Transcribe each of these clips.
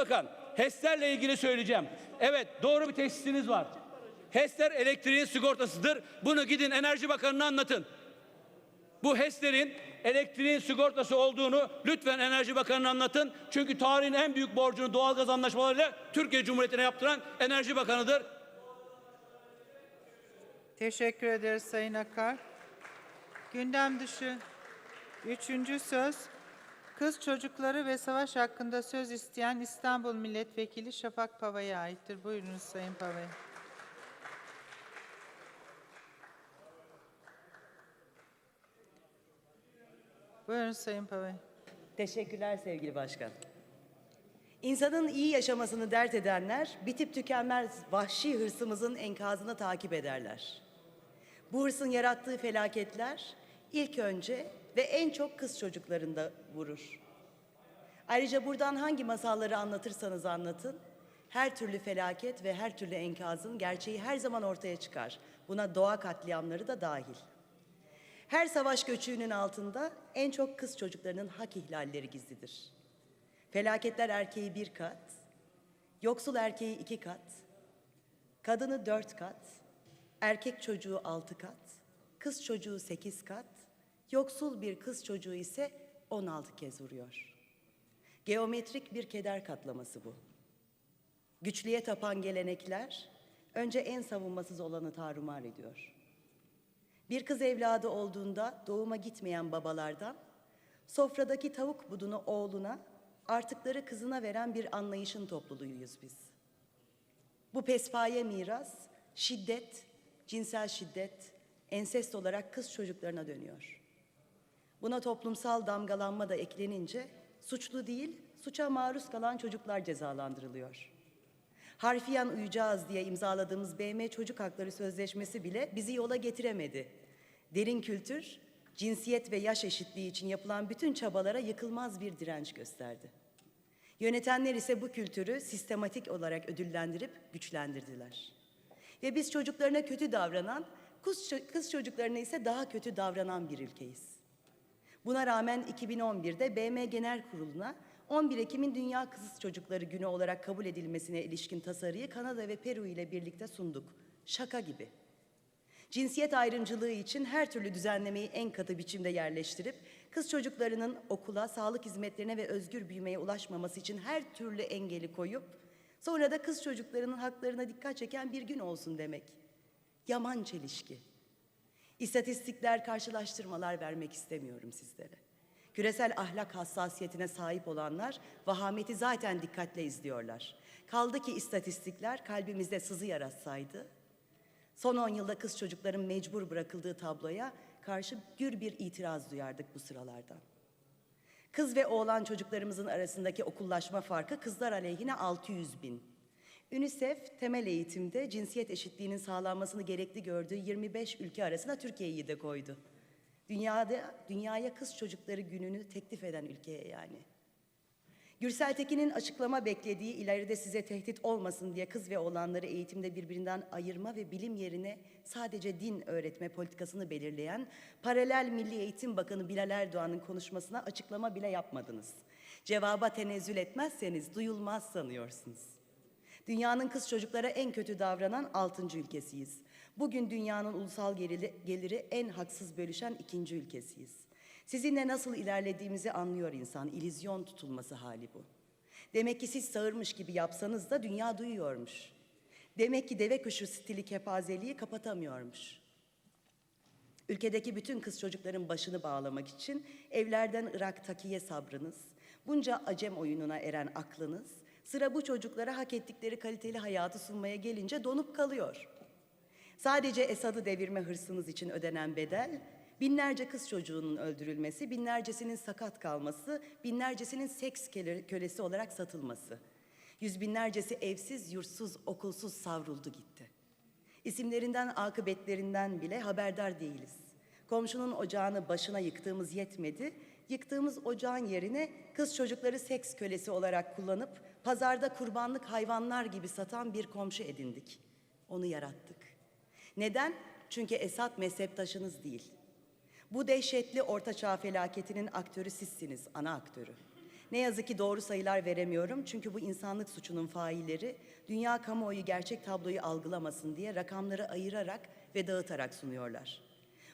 Bakan, HES'lerle ilgili söyleyeceğim. Evet, doğru bir tesisiniz var. HES'ler elektriğin sigortasıdır. Bunu gidin Enerji Bakanı'na anlatın. Bu HES'lerin elektriğin sigortası olduğunu lütfen Enerji Bakanı'na anlatın. Çünkü tarihin en büyük borcunu doğalgaz anlaşmalarıyla Türkiye Cumhuriyeti'ne yaptıran Enerji Bakanı'dır. Teşekkür ederiz Sayın Akar. Gündem dışı üçüncü söz kız çocukları ve savaş hakkında söz isteyen İstanbul Milletvekili Şafak Pava'ya aittir. Buyurunuz Sayın Pava'ya. Buyurun Sayın Pava'ya. Teşekkürler sevgili başkan. İnsanın iyi yaşamasını dert edenler bitip tükenmez vahşi hırsımızın enkazını takip ederler. Bu hırsın yarattığı felaketler ilk önce ve en çok kız çocuklarında vurur. Ayrıca buradan hangi masalları anlatırsanız anlatın, her türlü felaket ve her türlü enkazın gerçeği her zaman ortaya çıkar. Buna doğa katliamları da dahil. Her savaş göçüğünün altında en çok kız çocuklarının hak ihlalleri gizlidir. Felaketler erkeği bir kat, yoksul erkeği iki kat, kadını dört kat, erkek çocuğu altı kat, kız çocuğu sekiz kat, yoksul bir kız çocuğu ise on altı kez vuruyor. Geometrik bir keder katlaması bu. Güçlüye tapan gelenekler önce en savunmasız olanı tarumar ediyor. Bir kız evladı olduğunda doğuma gitmeyen babalardan sofradaki tavuk budunu oğluna, artıkları kızına veren bir anlayışın topluluğuyuz biz. Bu pespaye miras şiddet, cinsel şiddet, ensest olarak kız çocuklarına dönüyor. Buna toplumsal damgalanma da eklenince suçlu değil, suça maruz kalan çocuklar cezalandırılıyor. Harfiyen uyacağız diye imzaladığımız BM Çocuk Hakları Sözleşmesi bile bizi yola getiremedi. Derin kültür, cinsiyet ve yaş eşitliği için yapılan bütün çabalara yıkılmaz bir direnç gösterdi. Yönetenler ise bu kültürü sistematik olarak ödüllendirip güçlendirdiler. Ve biz çocuklarına kötü davranan, kız, çocuklarına ise daha kötü davranan bir ülkeyiz. Buna rağmen 2011'de BM Genel Kurulu'na 11 Ekim'in Dünya Kız Çocukları Günü olarak kabul edilmesine ilişkin tasarıyı Kanada ve Peru ile birlikte sunduk. Şaka gibi. Cinsiyet ayrımcılığı için her türlü düzenlemeyi en katı biçimde yerleştirip kız çocuklarının okula, sağlık hizmetlerine ve özgür büyümeye ulaşmaması için her türlü engeli koyup sonra da kız çocuklarının haklarına dikkat çeken bir gün olsun demek. Yaman çelişki. İstatistikler, karşılaştırmalar vermek istemiyorum sizlere. Küresel ahlak hassasiyetine sahip olanlar vahameti zaten dikkatle izliyorlar. Kaldı ki istatistikler kalbimizde sızı yaratsaydı, son 10 yılda kız çocukların mecbur bırakıldığı tabloya karşı gür bir itiraz duyardık bu sıralardan. Kız ve oğlan çocuklarımızın arasındaki okullaşma farkı kızlar aleyhine 600 bin. UNICEF temel eğitimde cinsiyet eşitliğinin sağlanmasını gerekli gördüğü 25 ülke arasına Türkiye'yi de koydu. Dünyada dünyaya kız çocukları gününü teklif eden ülkeye yani. Gürsel Tekin'in açıklama beklediği ileride size tehdit olmasın diye kız ve oğlanları eğitimde birbirinden ayırma ve bilim yerine sadece din öğretme politikasını belirleyen paralel Milli Eğitim Bakanı Bilal Erdoğan'ın konuşmasına açıklama bile yapmadınız. Cevaba tenezzül etmezseniz duyulmaz sanıyorsunuz. Dünyanın kız çocuklara en kötü davranan altıncı ülkesiyiz. Bugün dünyanın ulusal geliri, en haksız bölüşen ikinci ülkesiyiz. Sizinle nasıl ilerlediğimizi anlıyor insan. İllüzyon tutulması hali bu. Demek ki siz sağırmış gibi yapsanız da dünya duyuyormuş. Demek ki deve kuşu stili kepazeliği kapatamıyormuş. Ülkedeki bütün kız çocukların başını bağlamak için evlerden Irak takiye sabrınız, bunca acem oyununa eren aklınız, sıra bu çocuklara hak ettikleri kaliteli hayatı sunmaya gelince donup kalıyor. Sadece Esad'ı devirme hırsınız için ödenen bedel, binlerce kız çocuğunun öldürülmesi, binlercesinin sakat kalması, binlercesinin seks köle- kölesi olarak satılması. Yüz binlercesi evsiz, yurtsuz, okulsuz savruldu gitti. İsimlerinden, akıbetlerinden bile haberdar değiliz. Komşunun ocağını başına yıktığımız yetmedi, yıktığımız ocağın yerine kız çocukları seks kölesi olarak kullanıp pazarda kurbanlık hayvanlar gibi satan bir komşu edindik. Onu yarattık. Neden? Çünkü Esat mezheptaşınız değil. Bu dehşetli ortaçağ felaketinin aktörü sizsiniz, ana aktörü. Ne yazık ki doğru sayılar veremiyorum çünkü bu insanlık suçunun failleri dünya kamuoyu gerçek tabloyu algılamasın diye rakamları ayırarak ve dağıtarak sunuyorlar.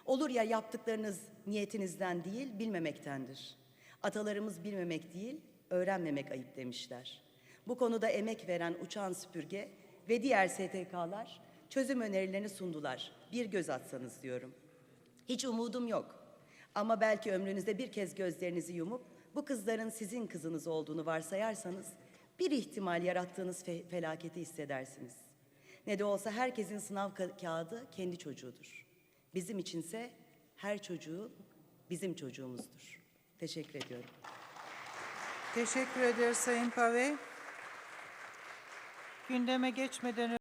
Olur ya yaptıklarınız niyetinizden değil bilmemektendir. Atalarımız bilmemek değil, öğrenmemek ayıp demişler. Bu konuda emek veren Uçan Süpürge ve diğer STK'lar çözüm önerilerini sundular. Bir göz atsanız diyorum. Hiç umudum yok. Ama belki ömrünüzde bir kez gözlerinizi yumup bu kızların sizin kızınız olduğunu varsayarsanız bir ihtimal yarattığınız fe- felaketi hissedersiniz. Ne de olsa herkesin sınav ka- kağıdı kendi çocuğudur. Bizim içinse her çocuğu bizim çocuğumuzdur. Teşekkür ediyorum. Teşekkür ederiz Sayın Pave. Gündeme geçmeden